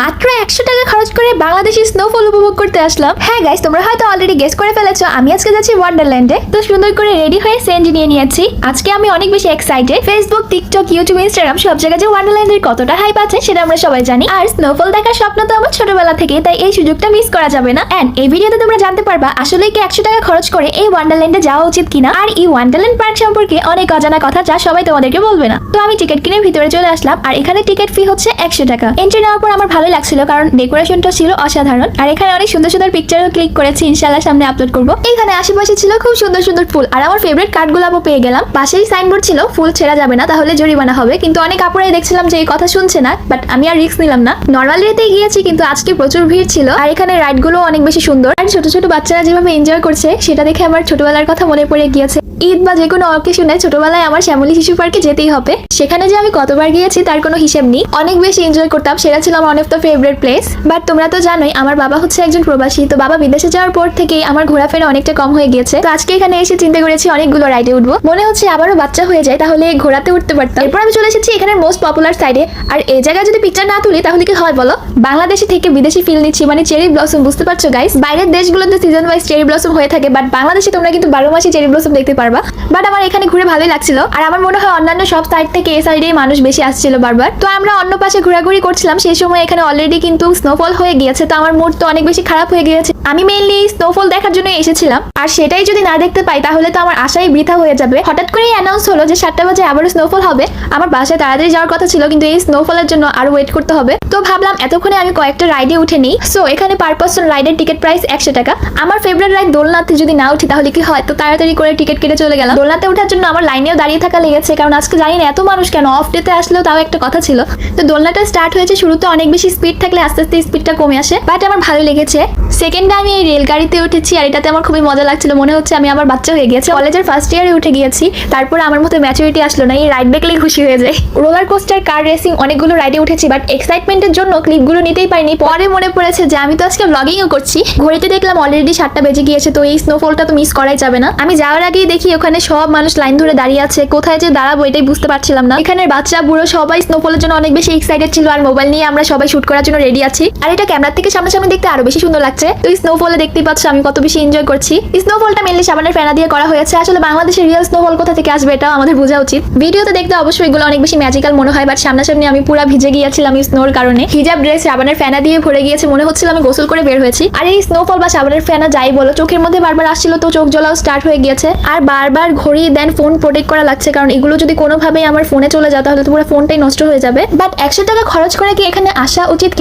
মাত্র একশো টাকা খরচ করে বাংলাদেশি স্নোফল উপভোগ করতে আসলাম। হ্যাঁ গাইস তোমরা হয়তো অলরেডি গেস করে ফেলেছো, আমি আজকে যাচ্ছি ওয়ান্ডারল্যান্ডে তো সুন্দর করে রেডি হয়ে সেন্ড নিয়ে নিয়েছি। আজকে আমি অনেক বেশি excited Facebook TikTok YouTube Instagram সব জায়গায় যে ওয়ান্ডারল্যান্ডের কতটা হাইপ আছে, সেটা আমরা সবাই জানি। আর স্নোফল দেখার স্বপ্ন তো আমার ছোটবেলা থেকে তাই এই সুযোগটা মিস করা যাবে না। এন্ড এই ভিডিওতে তোমরা জানতে পারবা আসলে কি একশো টাকা খরচ করে এই ওয়ান্ডারল্যান্ডে যাওয়া উচিত কিনা? আর এই ওয়ান্ডারল্যান্ড পার্ক সম্পর্কে অনেক অজানা কথা যা সবাই তোমাদেরকে বলবে না। তো আমি টিকিট কিনে ভিতরে চলে আসলাম, আর এখানে টিকিট ফি হচ্ছে একশো টাকা। এন্ট্রি নেওয়ার পর আমার লাগছিল কারণ ডেকোরেশনটা ছিল অসাধারণ। আর এখানে অনেক সুন্দর সুন্দর পিকচারও ক্লিক করেছি ইনশাল্লাহ সামনে আপলোড করব। এখানে আশেপাশে ছিল খুব সুন্দর সুন্দর ফুল। আর আমার ফেভারিট কার্ডগুলাপও পেয়ে গেলাম। পাশেই সাইনবোর্ড ছিল, ফুল ছেঁড়া যাবে না, তাহলে জরিমানা হবে। কিন্তু অনেক আপুরাই দেখছিলাম যে এই কথা শুনছে না বাট আমি আর রিস্ক নিলাম না। নর্মাল রেতেই গিয়েছি, কিন্তু আজকে প্রচুর ভিড় ছিল। আর এখানে রাইডগুলো অনেক বেশি সুন্দর। আর ছোট ছোট বাচ্চারা যেভাবে এনজয় করছে, সেটা দেখে আমার ছোটবেলার কথা মনে পড়ে গিয়েছে। ঈদ বা যে কোনো অকেশনে ছোটবেলায় আমার শ্যামলী শিশু পার্কে যেতেই হবে। সেখানে যে আমি কতবার গিয়েছি তার কোনো হিসেব নেই। অনেক বেশি এনজয় করতাম, সেটা ছিল আমার one of the favourite place but তোমরা তো জানোই, আমার বাবা হচ্ছে একজন প্রবাসী, তো বাবা বিদেশে যাওয়ার পর থেকেই আমার ঘোরাফেরা অনেকটা কম হয়ে গিয়েছে। তো আজকে এখানে এসে চিন্তা করেছি অনেকগুলো রাইডে উঠবো। মনে হচ্ছে আবারও বাচ্চা হয়ে যায়, তাহলে ঘোরাতে উঠতে পারতাম। এরপর আমি চলে এসেছি এখানে মোস্ট পপুলার সাইডে আর এই জায়গায় যদি পিকচার না তুলি, তাহলে কি হয় বলো? বাংলাদেশে থেকে বিদেশি ফিল নিচ্ছি মানে চেরি ব্লসম বুঝতে পারছ গাইস বাইরের দেশগুলোতে সিজন ওয়াইজ চেরি ব্লসম হয়ে থাকে বাট বাংলাদেশে তোমরা কিন্তু বারো মাসে চেরি ব্লসম দেখতে পারবা। বাট আমার এখানে ঘুরে ভালোই লাগছিল। আর আমার মনে হয় অন্যান্য সব সাইড থেকে এই সাইডেই মানুষ বেশি আসছিল বারবার। তো আমরা অন্য পাশে ঘোরাঘুরি করছিলাম। সেই সময় এখানে অলরেডি কিন্তু স্নোফল হয়ে গিয়েছে। তো আমার মুড তো অনেক বেশি খারাপ হয়ে গিয়েছে। আমি মেইনলি স্নোফল দেখার জন্য এসেছিলাম। আর সেটাই যদি না দেখতে পাই, তাহলে তো আমার আশাই বৃথা হয়ে যাবে। হঠাৎ করেই অ্যানাউন্স হলো যে সাতটা বাজে আবারও স্নোফল হবে। আমার বাসায় তাড়াতাড়ি যাওয়ার কথা ছিল, কিন্তু এই স্নোফলের জন্য আরও ওয়েট করতে হবে। তো ভাবলাম এতক্ষণে আমি কয়েকটা রাইডে উঠে নিই। সো এখানে পার পার্সন রাইডের টিকিট প্রাইস একশো টাকা। আমার ফেভারিট রাইড দোলনাতে যদি না উঠি, তাহলে কি হয়? তো তাড়াতাড়ি করে টিকিট কেটে চলে গেলাম। দোলনাতে ওঠার জন্য আমার লাইনেও দাঁড়িয়ে থাকা লেগেছে, কারণ আজকে জানি না এত মানুষ কেন অফ ডেতে আসলেও তাও একটা কথা ছিল। তো দোলনাটা স্টার্ট হয়েছে শুরুতে অনেক বেশি স্পিড থাকলে আস্তে আস্তে স্পিডটা কমে আসে বাট আমার ভালো লেগেছে। সেকেন্ডে আমি এই রেলগাড়িতে উঠেছি, আর এটাতে আমার খুবই মজা লাগছিল। মনে হচ্ছে আমি আমার বাচ্চা হয়ে গেছে কলেজের ফার্স্ট ইয়ারে উঠে গিয়েছি, তারপর আমার মতো ম্যাচুরিটি আসলো না, এই রাইড দেখলেই খুশি হয়ে যায় রোলার কোস্টার কার রেসিং অনেকগুলো রাইডে উঠেছি বাট এক্সাইটমেন্টের জন্য ক্লিপগুলো নিতেই পারিনি। পরে মনে পড়েছে যে, আমি তো আজকে ব্লগিংও করছি। ঘড়িতে দেখলাম অলরেডি সাতটা বেজে গিয়েছে, তো এই স্নোফলটা তো মিস করাই যাবে না। আমি যাওয়ার আগেই দেখি ওখানে সব মানুষ লাইন ধরে দাঁড়িয়ে আছে। কোথায় যে দাঁড়াবো এটাই বুঝতে পারছিলাম না। এখানের বাচ্চা, বুড়ো সবাই স্নোফলের জন্য অনেক বেশি এক্সাইটেড ছিল আর মোবাইল নিয়ে আমরা সবাই শুট করার জন্য রেডি আছি। আর এটা ক্যামেরা থেকে সামনাসামনি দেখতে আরও বেশি সুন্দর লাগছে। তো স্নোফলে দেখতেই পাচ্ছ, আমি কত বেশি এনজয় করছি। স্নোফলটা মেনলি সাবানের ফেনা দিয়ে করা হয়েছে। আসলে বাংলাদেশের রিয়েল স্নোফল কোথা থেকে আসবে এটাও আমাদের বোঝা উচিত। ভিডিওতে দেখতে অবশ্যই এগুলো অনেক বেশি ম্যাজিক্যাল মনে হয় বাট সামনাসামনি আমি পুরো ভিজে গিয়েছিলাম স্নোর কারণে হিজাব ড্রেস সাবানের ফেনা দিয়ে ভরে গিয়েছে মনে হচ্ছিল আমি গোসল করে বের হয়েছি। আর এই স্নোফল বা সাবানের ফেনা যাই বলো, চোখের মধ্যে বারবার আসছিল তো চোখ জ্বলাও স্টার্ট হয়ে গিয়েছে। আর বারবার ঘড়ি দেন ফোন প্রোটেক্ট করা লাগছে, কারণ এগুলো যদি কোনোভাবেই আমার ফোনে চলে যায়, তাহলে তো পুরো ফোনটাই নষ্ট হয়ে যাবে। বাট একশো টাকা খরচ করে কি এখানে আসা উচিত কিনা?